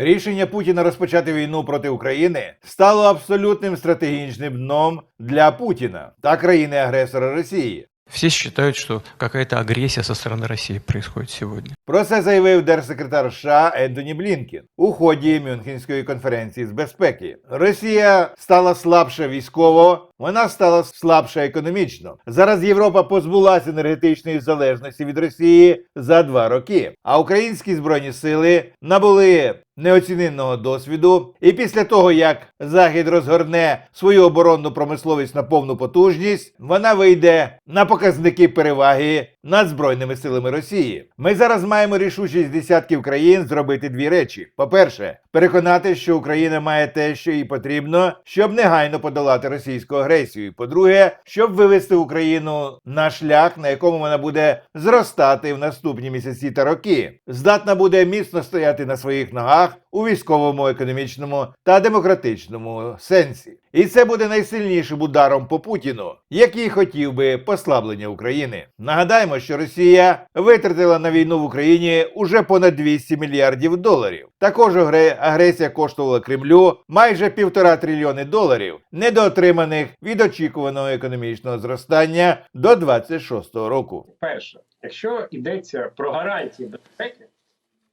Рішення Путіна розпочати війну проти України стало абсолютним стратегічним дном для Путіна та країни-агресора Росії. Все считают, что какая-то агрессия со стороны России происходит сегодня. Про це заявив держсекретар США Ентоні Блінкен у ході Мюнхенської конференції з безпеки. Росія стала слабша військово, вона стала слабша економічно. Зараз Європа позбулася енергетичної залежності від Росії за два роки. А українські збройні сили набули неоціненного досвіду. І після того, як Захід розгорне свою оборонну промисловість на повну потужність, вона вийде на показники переваги над збройними силами Росії. Ми зараз маємо рішучість десятків країн зробити дві речі: по-перше, переконати, що Україна має те, що їй потрібно, щоб негайно подолати російську агресію. По-друге, щоб вивести Україну на шлях, на якому вона буде зростати в наступні місяці та роки, здатна буде міцно стояти на своїх ногах у військовому, економічному та демократичному сенсі. І це буде найсильнішим ударом по Путіну, який хотів би послаблення України. Нагадаємо, що Росія витратила на війну в Україні уже понад 200 мільярдів доларів. Також агре- агресія коштувала Кремлю майже півтора трильйони доларів, недоотриманих від очікуваного економічного зростання до 26-го року. Перше, якщо йдеться про гарантії безпеки,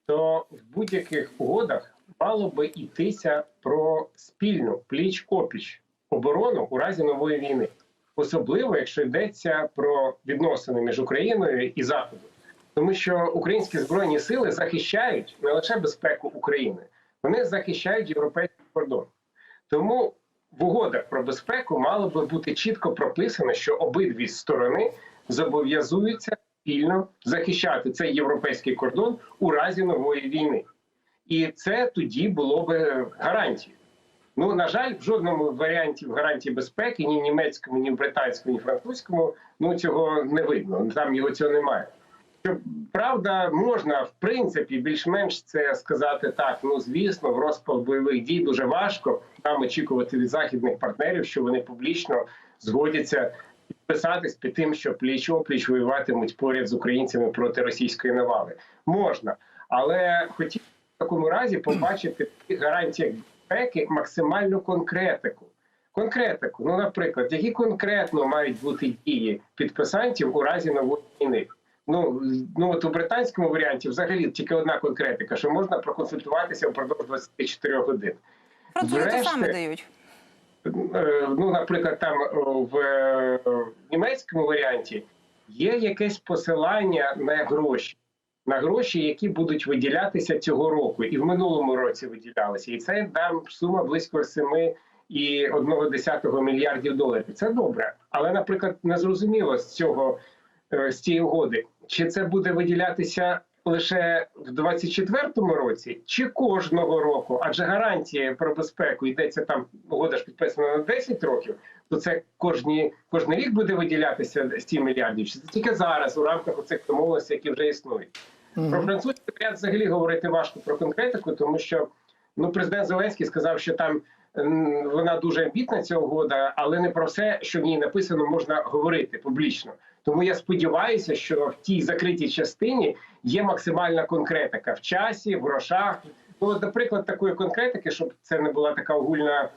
то в будь-яких угодах мало би йтися про спільну пліч-опліч оборону у разі нової війни, особливо якщо йдеться про відносини між Україною і Заходом, тому що українські збройні сили захищають не лише безпеку України, вони захищають європейський кордон. Тому в угодах про безпеку мало би бути чітко прописано, що обидві сторони зобов'язуються спільно захищати цей європейський кордон у разі нової війни. І це тоді було би гарантією. Ну, на жаль, в жодному варіанті в гарантії безпеки, ні німецькому, ні британському, ні французькому, ну цього не видно. Там його цього немає. Що, правда, можна в принципі більш-менш це сказати так. Ну звісно, в розпал бойових дій дуже важко нам очікувати від західних партнерів, що вони публічно згодяться підписатись під тим, що пліч опліч воюватимуть поряд з українцями проти російської навали. Можна, але хотів такому разі побачити в гарантіях безпеки максимальну конкретику. Конкретику, ну наприклад, які конкретно мають бути дії підписантів у разі нової війни. Ну ну от у британському варіанті взагалі тільки одна конкретика, що можна проконсультуватися впродовж 24 годин. Французи те саме дають. Е, ну, наприклад, там в е, німецькому варіанті є якесь посилання на гроші, на гроші, які будуть виділятися цього року, і в минулому році виділялися. І це там сума близько 7 і 1,1 мільярдів доларів. Це добре, але, наприклад, не зрозуміло з цього е, з цієї угоди, чи це буде виділятися лише в 24-му році, чи кожного року? Адже гарантія про безпеку йдеться там угода ж підписана на 10 років. То це кожні кожен рік буде виділятися 100 мільярдів. Чи це тільки зараз у рамках оцих домовленостей, які вже існують? Про французький варіант взагалі говорити важко про конкретику, тому що ну президент Зеленський сказав, що там вона дуже амбітна ця угода, але не про все, що в ній написано, можна говорити публічно. Тому я сподіваюся, що в тій закритій частині є максимальна конкретика в часі, в грошах. Ну, от, наприклад, такої конкретики, щоб це не була така огульна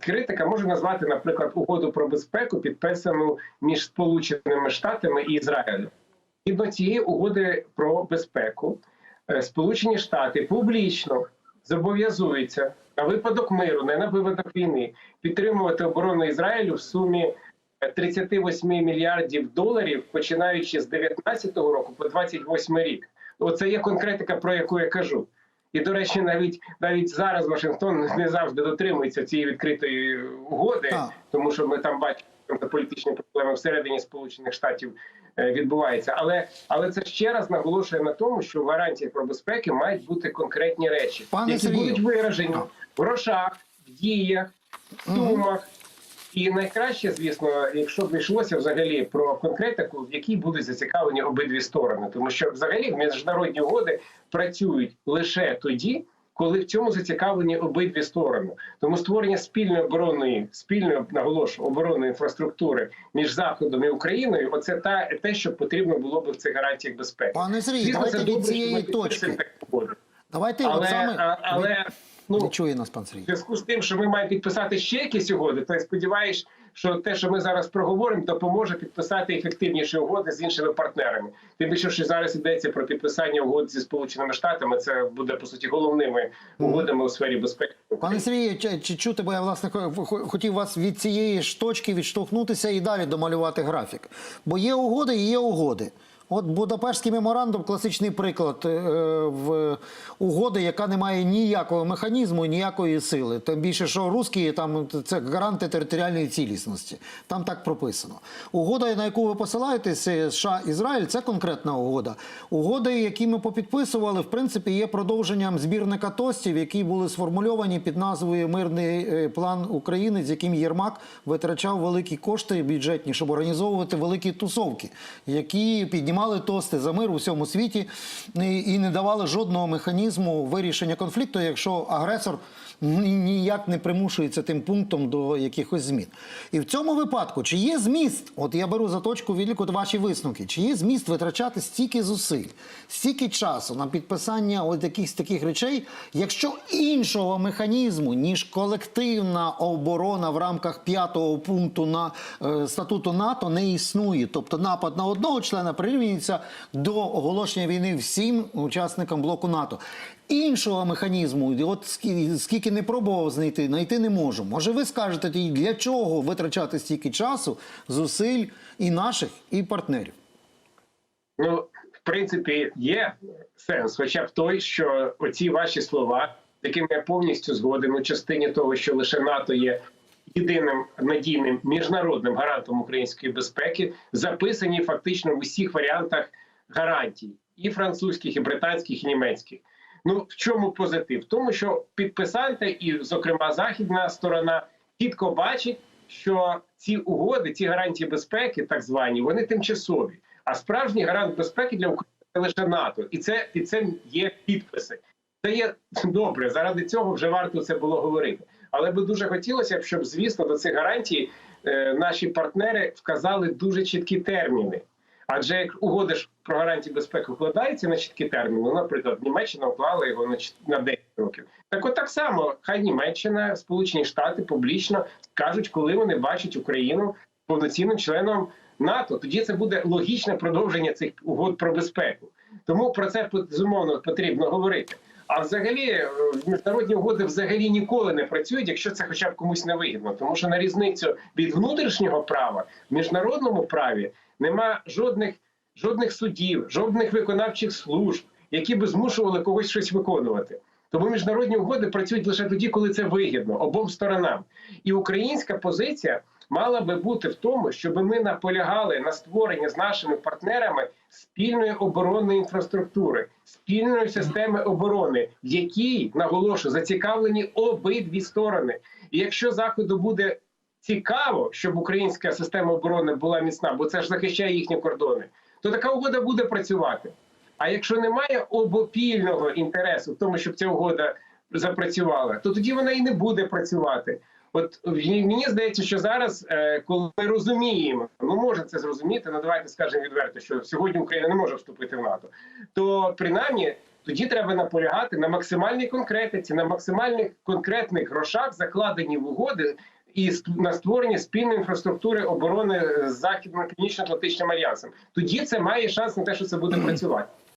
критика, можу назвати, наприклад, угоду про безпеку, підписану між Сполученими Штатами і Ізраїлем. Згідно цієї угоди про безпеку, е, Сполучені Штати публічно зобов'язуються на випадок миру, не на випадок війни, підтримувати оборону Ізраїлю в сумі е, 38 мільярдів доларів, починаючи з 19 року по 28 рік. Оце є конкретика, про яку я кажу. І, до речі, навіть навіть зараз Вашингтон не завжди дотримується цієї відкритої угоди, тому що ми там бачимо політичні проблеми всередині Сполучених Штатів е, відбуваються. Але але це ще раз наголошує на тому, що в гарантіях про безпеки мають бути конкретні речі, Пане які будуть виражені в грошах, в діях, в сумах. І найкраще, звісно, якщо б йшлося взагалі про конкретику, в якій будуть зацікавлені обидві сторони, тому що взагалі міжнародні угоди працюють лише тоді, коли в цьому зацікавлені обидві сторони. Тому створення спільної оборонної, спільної наголошую оборонної інфраструктури між заходом і Україною, оце та те, що потрібно було б в цих гарантіях безпеки. Пане Сергій, давайте від цієї точки. Давайте от Але, саме а- але ну, не чує нас пан в зв'язку з тим, що ми маємо підписати ще якісь угоди, то я сподіваюся, що те, що ми зараз проговоримо, допоможе підписати ефективніші угоди з іншими партнерами. Тим більше, що зараз йдеться про підписання угод зі сполученими штатами. Це буде по суті головними угодами у сфері безпеки. Пане Сергію, чи, чути, бо я власне хо- хо- хотів вас від цієї ж точки відштовхнутися і далі домалювати графік. Бо є угоди і є угоди. От Будапештський меморандум класичний приклад е, в угоди, яка не має ніякого механізму, ніякої сили. Тим більше, що русські там це гаранти територіальної цілісності. Там так прописано. Угода, на яку ви посилаєтесь, е, США Ізраїль, це конкретна угода. Угоди, які ми попідписували, в принципі, є продовженням збірника тостів, які були сформульовані під назвою Мирний е, план України, з яким Єрмак витрачав великі кошти бюджетні, щоб організовувати великі тусовки, які піднімали тости за мир у всьому світі і не давали жодного механізму вирішення конфлікту, якщо агресор ніяк не примушується тим пунктом до якихось змін. І в цьому випадку, чи є зміст, от я беру за точку відліку ваші висновки, чи є зміст витрачати стільки зусиль, стільки часу на підписання от якихось таких речей, якщо іншого механізму, ніж колективна оборона в рамках п'ятого пункту на е, статуту НАТО не існує. Тобто напад на одного члена прирівнюється до оголошення війни всім учасникам блоку НАТО. Іншого механізму, от скільки не пробував знайти, знайти не можу. Може, ви скажете для чого витрачати стільки часу, зусиль і наших, і партнерів? Ну, в принципі, є сенс, хоча б той, що оці ваші слова, якими я повністю згоден у частині того, що лише НАТО є єдиним надійним міжнародним гарантом української безпеки, записані фактично в усіх варіантах гарантій і французьких, і британських, і німецьких. Ну в чому позитив? В тому, що підписанти, і, зокрема, західна сторона чітко бачить, що ці угоди, ці гарантії безпеки, так звані, вони тимчасові. А справжній гарант безпеки для України лише НАТО, і це під цим є підписи. Це є добре. Заради цього вже варто це було говорити. Але би дуже хотілося б, щоб звісно до цих гарантій е, наші партнери вказали дуже чіткі терміни. Адже як угоди ж про гарантії безпеки вкладаються на чіткі терміни, ну, наприклад, Німеччина уклала його на чіт- на 10 років. Так от так само, хай Німеччина, Сполучені Штати публічно скажуть, коли вони бачать Україну повноцінним членом НАТО. Тоді це буде логічне продовження цих угод про безпеку. Тому про це безумовно потрібно говорити. А взагалі е, міжнародні угоди взагалі ніколи не працюють, якщо це хоча б комусь не вигідно. Тому що на різницю від внутрішнього права в міжнародному праві нема жодних жодних судів, жодних виконавчих служб, які би змушували когось щось виконувати. Тому міжнародні угоди працюють лише тоді, коли це вигідно обом сторонам. І українська позиція мала би бути в тому, щоб ми наполягали на створенні з нашими партнерами спільної оборонної інфраструктури, спільної системи оборони, в якій наголошую зацікавлені обидві сторони. І якщо заходу буде цікаво, щоб українська система оборони була міцна, бо це ж захищає їхні кордони, то така угода буде працювати. А якщо немає обопільного інтересу в тому, щоб ця угода запрацювала, то тоді вона і не буде працювати. От мені здається, що зараз, е, коли ми розуміємо, ми можемо це зрозуміти, ну давайте скажемо відверто, що сьогодні Україна не може вступити в НАТО, то принаймні тоді треба наполягати на максимальній конкретиці, на максимальних конкретних грошах, закладені в угоди, і на створення спільної інфраструктури оборони з західним північно-атлантичним альянсом. Тоді це має шанс на те, що це буде працювати.